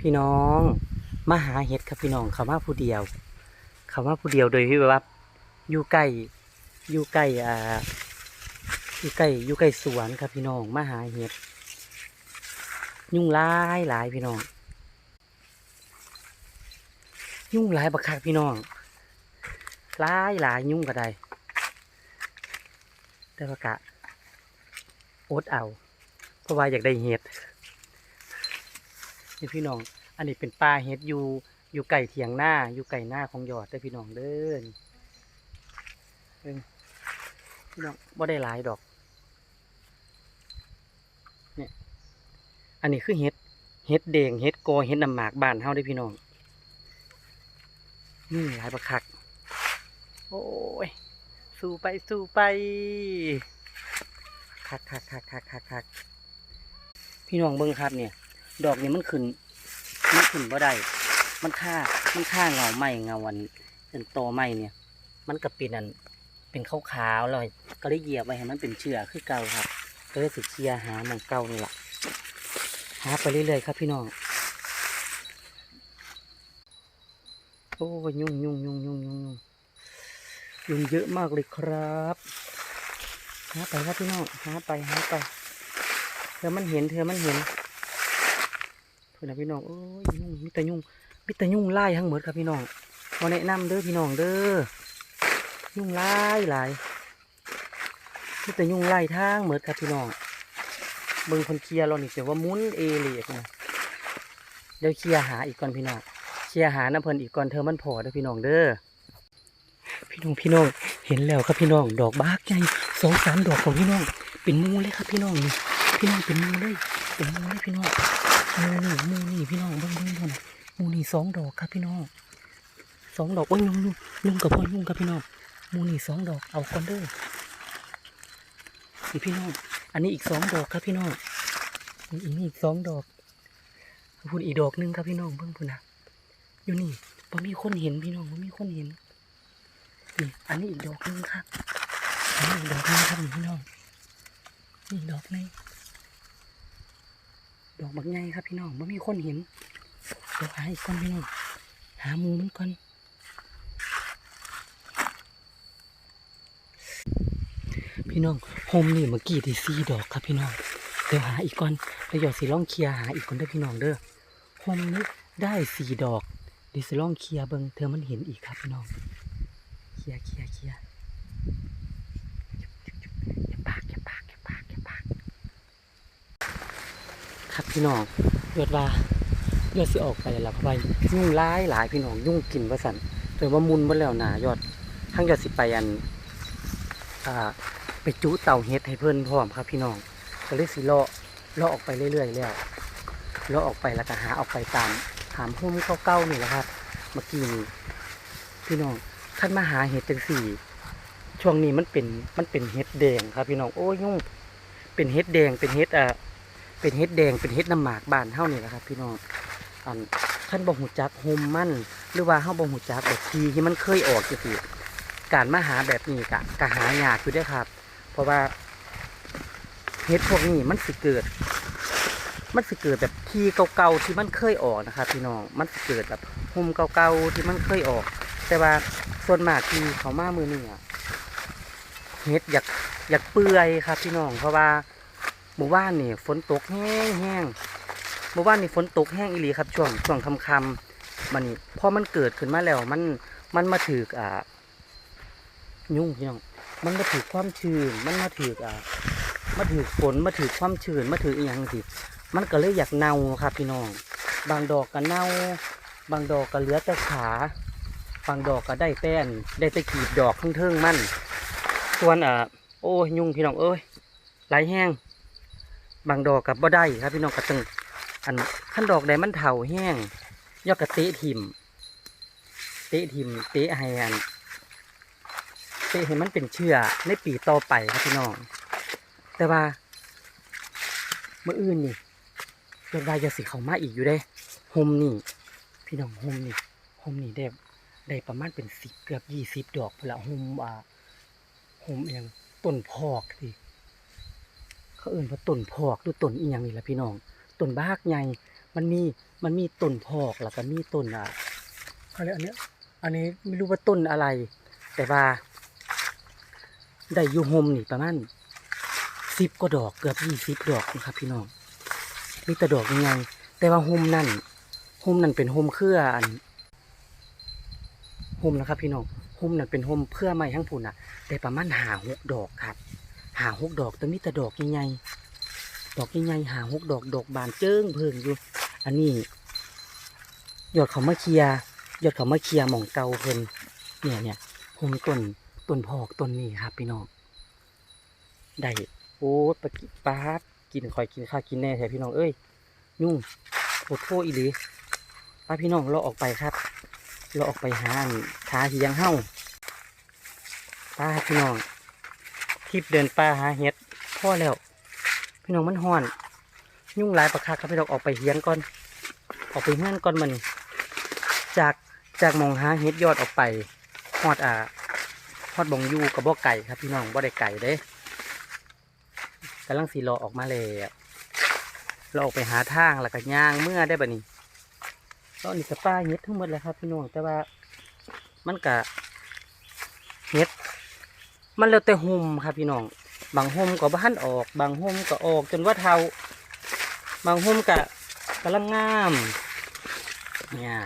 พี่น้องมาหาเห็ดครับพี่น้องเขามาผู้เดียวเขามาผู้เดียวโดยที่แบบว่าอยู่ใกล้อยู่ใกล้อ่าอยู่ใกล้อยู่ใกล้สวนครับพี่น้องมาหาเห็ด ยุ่งหลายหลายพี่น้อง ยุ่งหลายบักคักพี่น้องหลายหลายยุ่งก็ได้แต่ว่ากะอดเอา เพราะว่าอยากได้เห็ด นี่พี่น้อง อันนี้เป็นปลาเห็ดอยู่อยู่ไก่เถียงหน้าอยู่ไก่หน้าของยอดได้พี่น้องเด้อนี่เบิ่งพี่น้องบ่ได้หลายดอกเนี่ยอันนี้คือเห็ดเห็ดแดงเห็ดโกเห็ดน้ำหมากบานเฮาได้พี่น้องนี่หลายประคัก โอ้ย สู้ไปสู้ไปคักคักคักคักคักคักพี่น้องเบิ่งครับเนี่ย ดอกนี่มันขึ้นมันขึ้นบ่ได้มันค่ามันค่าเงาไหมเงาวันเป็นตอไหมเนี่ย มันก็เป็นอันเป็นขาวๆเลยก็เลยเหยียบไว้ให้มันเป็นเชื้อคือเก่าครับ ก็เลยสิเคลียหามองเก่านี่แหละหาไปเรื่อยๆครับพี่น้องโอ้ยยุ่งยุ่งยุ่งยุ่งยุ่งยุ่งยุ่งเยอะมากเลยครับหาไปครับพี่น้องหาไปหาไปเธอมันเห็นเธอมันเห็น พื่อนพี่น้องเอ้ยยุ่งมิตรยุ่งมิตรยุ่งไล่ทั้งหมดครับพี่น้องมาแนะนำเด้อพี่น้องเด้อยุ่งไล่หลายมิตรยุ่งไล่ทางหมดครับพี่น้องเบิ่งคนเคลียร์เรานี่เสียว่ามุนเอเลียกนะเดี๋ยวเคลียร์หาอีกก่อนพี่น้องเคลียร์หาน้ำเพลินอีกก่อนเธอมันพอเด้อพี่น้องเด้อพี่น้องพี่น้องเห็นแล้วครับพี่น้องดอกบากใหญ่สองสามดอกของพี่น้องเป็นมูเลยครับพี่น้องนี่พี่น้องเป็นมูเลยเป็นมูเลยพี่น้อง มูนี่มูนี่พี่น้องเบิ่งเบิ่งเบิ่มูนี่สองดอกครับพี่น้องสองดอกโอ้ยยุ่งยุ่งยุ่งกับพ่อยุ่งกับพี่น้องมูนี่สองดอกเอาก่อนเด้อนี่พี่น้อง อันนี้อีกสองดอกครับพี่น้องอีกนี่อีกสองดอกพูดอีกดอกหนึงครับพี่น้องเบิ่งพูดนะอยู่นี่พอมีคนเห็นพี่น้องพอมีคนเห็นนี่อันนี้อีกดอกหนึงครับอันนี้อีกดอกหนึงครับพี่น้องนี่อีดอกหนึง ดอกบักใหญ่ครับพี่น้องไม่มีคนเห็นเดี๋ยวหาอีกก่อนพี่น้องหามูมันก่อนพี่น้องโฮมนี่เมื่อกี้ที่สี่ดอกครับพี่น้องเดี๋ยวหาอีกก่อนเดี๋ยวสิลองเคลียร์หาอีกคนเด้พี่น้องเด้อโฮมนี้ได้สี่ดอกเดี๋ยวสิลองเคลียร์เบิงเธอมันเห็นอีกครับพี่น้องเคลียร์เคลียร์เคลียร์อย่าปากอย่าปากอย่าปากอย่าปาก ครับพี่น้องยอดว่ายอดสิออกไปแล้วเพราะว่ายุ่งร้ายหลายพี่น้องยุ่งกินว่าสันแต่ว่ามุนบ่แล้วหนายอดทั้งยอดสิไปอันอ่าไปจุเต่าเฮ็ดให้เพื่อนพร้อมครับ พี่น้องก็เลยสิเลาะเลาะออกไปเรื่อยๆแล้วเลาะออกไปแล้วก็หาออกไปตามถามพุ่มเก้าๆนี่แหละครับ เมื่อกี้นี้พี่น้องท่านมาหาเห็ดจังสี่ ช่วงนี้มันเป็นมันเป็นเห็ดแดงครับ พี่น้องโอ้ยยุ่งเป็นเห็ดแดงเป็นเห็ดอ่า เป็นเฮ็ดแดงเป็นเฮ็ดน้ำหมากบานเฮานี่แหละครับ พี่น้องอันท่านบ่หูจักโฮมมันหรือว่าเฮาบ่หูจักแบบทีที่มันเคยออกจังซี่การมาหาแบบนี้กะกะหายากอยู่ด้อครับ เพราะว่าเฮ็ดพวกนี้มันสิเกิด มันสิเกิดแบบทีเก่าๆที่มันเคยออกนะครับ พี่น้องมันสิเกิดแบบโฮมเก่าๆที่มันเคยออก แต่ว่าส่วนมากที่เขามามือนี่อะเฮ็ดอยากอยากเปื่อยครับ พี่น้องเพราะว่า มู่บ้านนี่ฝนตกแห้งแห้งหมู่บ้านนี่ฝนตกแห้งอีหลีครับช่วงช่วงค่ำมันนี่พอมันเกิดขึ้นมาแล้วมันมันมาถืออ่ายุ่งพี่น้องมันมาถือความชื้นมันมาถืออ่ามาถือฝนมาถือความชื้นมาถืออีหยังสิมันก็เลยอยากเน่าครับพี่น้อง บางดอกก็เน่า บางดอกก็เหลือแต่ขา บางดอกก็ได้แต้น ได้แต่กีบดอกเทิงๆมัน ส่วนอ่าโอ้ยยุ่งพี่น้องเอ้ยไหลแห้ง บางดอกกับบ่ได้ครับพี่น้องกระตึงอันขั้นดอกใดมันเถาแห้งยอดกระเตะทิมเตะทิมเตะให้อันเตะให้มันเป็นเชื่อในปีต่อไปครับพี่น้อง แต่ว่าเมื่ออื่นนี่ยอดวายจะสิเขามาอีกอยู่ได้โฮมนี่ พี่น้องโฮมนี่โฮมนี่ได้ได้ประมาณเป็นสิบเกือบยี่สิบดอกพละโฮมอ่าโฮมเองต้นพอกที่ เขาเอื่นว่าต้นพอกหรือต้นอีหยังนี่แหละพี่น้องต้นบากใหญ่มันมีมันมีต้นพอกแล้วก็มีต้นอะเขาเรียกอันเนี้ยอันนี้ไม่รู้ว่าต้นอะไร แต่ว่าได้อยูโฮมนี่ประมาณสิบกว่าดอกเกือบยี่สิบดอกนะครับ พี่น้องมีแต่ดอกยังไงแต่ว่าโฮมนั่นโฮมนั่นเป็นโฮมเครืออันโฮมนะครับ พี่น้องโฮมนั่นเป็นโฮมเครือไม้ทั้งพุ่นอะ แต่ประมาณหาหกดอกครับ หาหกดอกแต่มีแต่ดอกยังไงดอกยังไงหาหกดอกดอกบานเจิ้งเพิ่งอยู่ อันนี้ยอดเขามาเคียยอดเขามาเคียหม่องเกาเพิ่นเนี่ยเนี่ยโฮมต้นต้นพอกต้นนี้ครับพี่น้องได้โอ้ปกิปาดกินคอยกินข้าวกินแน่แท้พี่น้องเอ้ยยุ่งโคตรโทอีหลีป้าพี่น้องเราออกไปครับ เราออกไปหาอันหาเฮียงเฮ้าป้าพี่น้อง ทิพย์เดินป่าหาเห็ดพ่อแล้วพี่น้องมันห่อน ยุ่งหลายประคักครับพี่น้องออกไปเฮียงก่อน ออกไปเฮือนก่อนมัน จากจากมองหาเห็ดยอดออกไปฮอดอ่าฮอดบองยูกับบ่ไก่ครับพี่น้องบ่ได้ไก่เด้กำลังสีรอออกมาแล้วเราออกไปหาทางแล้วก็ย่างเมื่อได้บ่นี้ตอนนี้ก็ป้าเห็ดทั้งหมดแล้วครับพี่น้องแต่ว่ามันกะเห็ด มันแล้วแต่หุ่มครับพี่น้อง บางหุ่มก็บ้านออก บางหุ่มก็ออกจนว่าเทาบางหุ่มกะกำลังงาม เนี่ย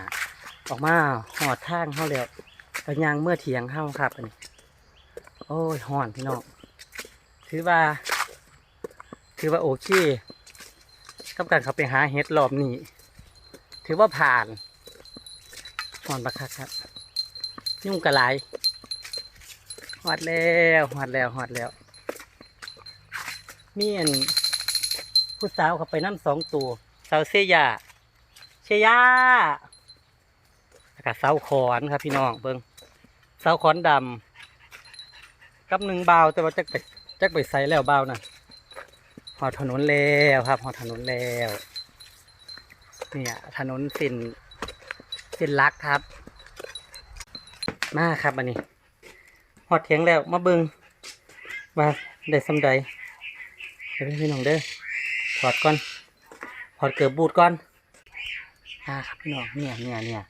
ออกมาหอดทางเข้าแล้วไปยางเมื่อเถียงเข้าครับอันนี้โอ้ยห่อนพี่น้อง ถือว่า ถือว่าโอเคกับการเขาไปหาเห็ดรอบนี้ ถือว่าผ่านห่อนบักคักครับ ยุ่งกระไร หอดแล้วหอดแล้วหอดแล้ว มีอันผู้สาวเขาไปน้ำสองตัวสาวเสียยาเชียาแล้วก็เสาขอนครับพี่น้องเบิ้งเสาขอนดำกับหนึ่งบาวแต่ว่าจักไปจักไปใส่แล้วบาวนะหอดถนนแล้วครับหอดถนนแล้วเนี่ยถนนสินสินลักครับ มาครับอันนี้ อดเถียงแล้วมาเบิ้งว่าได้สำใดเดี๋ยวพี่น้องเด้อถอดก่อนถอดเกือบบูดก่อนอ่าครับพี่น้องเนี่ยเนี่ยเนี่ย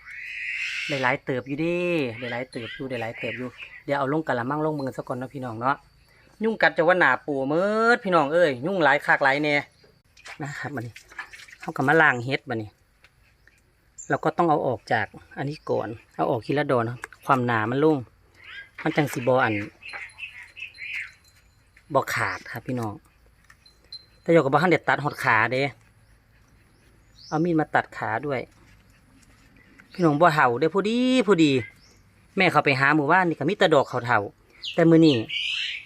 ได้หลายเติบอยู่ดิได้หลายเติบอยู่ได้หลายเติบอยู่เดี๋ยวเอาลงกะละมังลงมือซะก่อนนะพี่น้องเนาะยุ่งกัดจะว่าหนาปูเมิดพี่น้องเอ้ยยุ่งหลายคากหลายแน่นะครับบันนี้เขากับมาล้างเฮ็ดบันนี้เราก็ต้องเอาออกจากอันนี้ก่อนเอาออกทีละดอนความหนามันลุ่ง มันจังสีบออันบอขาดครับพี่น้องแต่โยกกับบ้านเด็ดตัดหดขาเด้เอามีดมาตัดขาด้วย พี่น้องบ่เห่าได้พอดีพอดี แม่เขาไปหาหมู่บ้านนี่ก็มีตะดอกเขาเท่า แต่มือนี่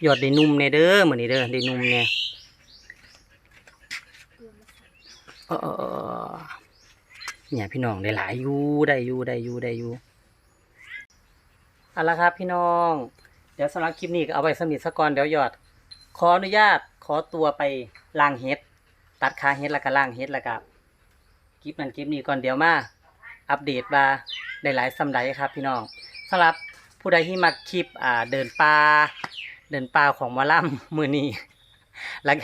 ยอดได้นุ่มแน่เด้อมือนี่เด้อได้นุ่มแน่เออเออเออเนี่ยพี่น้องได้หลายอยู่ได้อยู่ได้อยู่ได้อยู่ เอาละครับพี่น้อง เดี๋ยวสำหรับคลิปนี้ก็เอาไว้สมิทสกอนเดี๋ยวยอด ขออนุญาตขอตัวไปล้างเห็ด ตัดขาเห็ดแล้วก็ล้างเห็ดแล้วก็คลิปนั้นคลิปนี้ก่อนเดี๋ยวมาอัปเดตมาได้หลายสำไดครับพี่น้องสำหรับผู้ใดที่มาคลิปอ่าเดินป่าเดินป่าของมอล่ำมือนี้แล้ว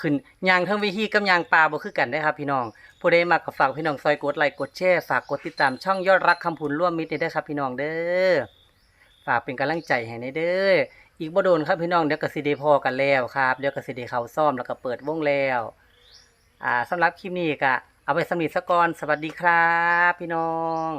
ขึ้นยางทั้งวิธีกับยางป่าบ่คือกันได้ครับพี่น้อง ผู้ใดมาก็ฝากพี่น้องซอยกดไลค์กดแชร์ฝากกดติดตามช่องยอดรักคำพูนร่วมมิตรได้ครับพี่น้องเด้อ ฝากเป็นกำลังใจให้ในเด้ออีกบ่โดนครับพี่น้องเดี๋ยวก็สิเดพอกันแล้วครับเดี๋ยวก็สิเดเขาซ่อมแล้วก็เปิดวงแล้วอ่าสำหรับคลิปนี้ก็เอาไปสมิทสกอนสวัสดีครับ พี่น้อง